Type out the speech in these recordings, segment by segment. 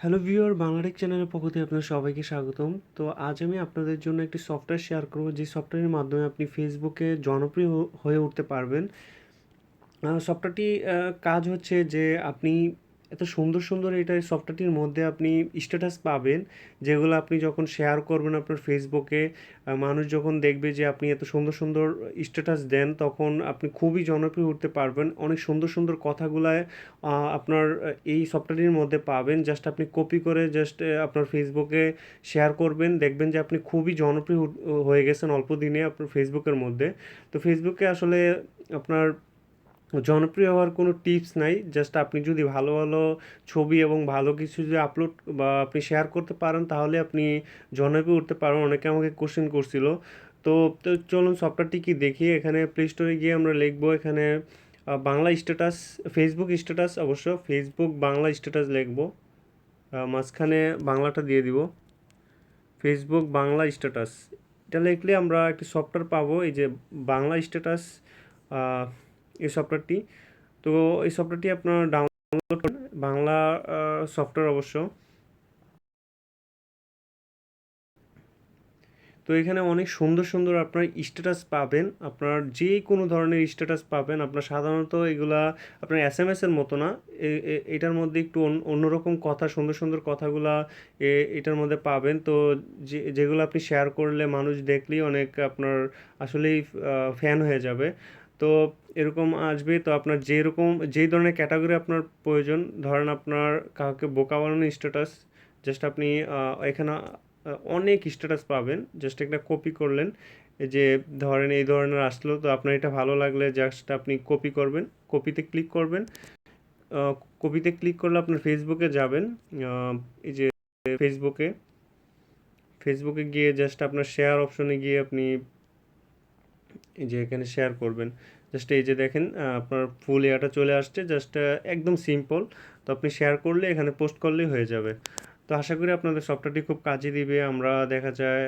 Hello viewer, Bangla Tech চ্যানেলের পক্ষ থেকে আপনার সবাইকে স্বাগতম। তো আজ আমি আপনাদের জন্য একটি সফটওয়্যার শেয়ার করব, যে সফটওয়্যারের মাধ্যমে আপনি ফেসবুকে জনপ্রিয় হয়ে উঠতে পারবেন। সফটওয়্যারটি কাজ হচ্ছে যে আপনি এত সুন্দর সুন্দর এটা সফটওয়্যারটির মধ্যে আপনি স্ট্যাটাস পাবেন, যেগুলো আপনি যখন শেয়ার করবেন আপনার ফেসবুকে মানুষ যখন দেখবে যে আপনি এত সুন্দর সুন্দর স্ট্যাটাস দেন, তখন আপনি খুবই জনপ্রিয় উঠতে পারবেন। অনেক সুন্দর সুন্দর কথাগুলায় আপনার এই সফটওয়্যারের মধ্যে পাবেন। জাস্ট আপনি কপি করে জাস্ট আপনার ফেসবুকে শেয়ার করবেন। দেখবেন যে আপনি খুবই জনপ্রিয় হয়ে গেছেন অল্প দিনে আপনার ফেসবুকের মধ্যে। তো ফেসবুকে আসলে আপনার জনপ্রিয় হওয়ার কোনো টিপস নাই জাস্ট আপনি যদি ভালো ভালো ছবি এবং ভালো কিছু যদি আপলোড বা আপনি শেয়ার করতে পারেন, তাহলে আপনি জনপ্রিয় উঠতে পারেন অনেকে আমাকে কোশ্চেন করছিল। তো চলুন সফটওয়্যারটি কি দেখি। এখানে প্লে স্টোরে গিয়ে আমরা লিখব এখানে বাংলা স্ট্যাটাস ফেসবুক স্ট্যাটাস অবশ্য ফেসবুক বাংলা স্ট্যাটাস লিখব। মাঝখানে বাংলাটা দিয়ে দিব। ফেসবুক বাংলা স্ট্যাটাস এটা লিখলে আমরা একটি সফটওয়্যার পাবো, এই যে বাংলা স্ট্যাটাস এই সফটওয়্যারটি। তো এই সফটওয়্যারটি আপনার ডাউনলোড করুন বাংলা সফটওয়্যার অবশ্য। তো এখানে অনেক সুন্দর সুন্দর আপনার স্ট্যাটাস পাবেন। আপনার যে কোনো ধরনের স্ট্যাটাস পাবেন। আপনার সাধারণত এগুলা আপনার এস এম এসের মতো না। এটার মধ্যে একটু অন্য- অন্যরকম কথা, সুন্দর সুন্দর কথাগুলা এটার মধ্যে পাবেন। তো যে, যেগুলো আপনি শেয়ার করলে মানুষ দেখলেই অনেক আপনার আসলেই ফ্যান হয়ে যাবে। তো এরকম আসবে, তো আপনার যেরকম, যেই ধরনের ক্যাটাগরি আপনার প্রয়োজন, ধরেন আপনার কাউকে বোকা বানানোর স্ট্যাটাস জাস্ট আপনি এখানে অনেক স্ট্যাটাস পাবেন জাস্ট একটা কপি করলেন যে ধরেন এই ধরনের আসলো, তো আপনার এটা ভালো লাগলে জাস্ট আপনি কপি করবেন কপিতে ক্লিক করবেন কপিতে ক্লিক করলে আপনার ফেসবুকে যাবেন এই যে ফেসবুকে ফেসবুকে গিয়ে জাস্ট আপনার শেয়ার অপশনে গিয়ে আপনি যে এখানে শেয়ার করবেন। জাস্ট এই যে দেখেন আপনার ফুল এয়াটা চলে আসছে জাস্ট একদম সিম্পল তো আপনি শেয়ার করলে এখানে পোস্ট করলেই হয়ে যাবে। তো আশা করি আপনাদের সফটওয়্যারটি খুব কাজে দিবে। আমরা দেখা যায়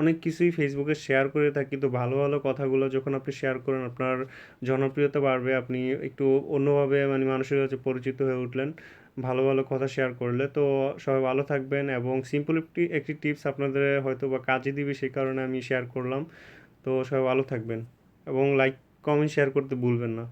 অনেক কিছুই ফেসবুকে শেয়ার করে থাকি। তো ভালো ভালো কথাগুলো যখন আপনি শেয়ার করেন, আপনার জনপ্রিয়তা বাড়বে। আপনি একটু অন্যভাবে মানে মানুষের কাছে পরিচিত হয়ে উঠলেন, ভালো ভালো কথা শেয়ার করলে। তো সবাই ভালো থাকবেন এবং সিম্পল একটি একটি টিপস আপনাদের হয়তো বা কাজে দিবে, সেই কারণে আমি শেয়ার করলাম। তো সবাই ভালো থাকবেন এবং লাইক কমেন্ট শেয়ার করতে ভুলবেন না।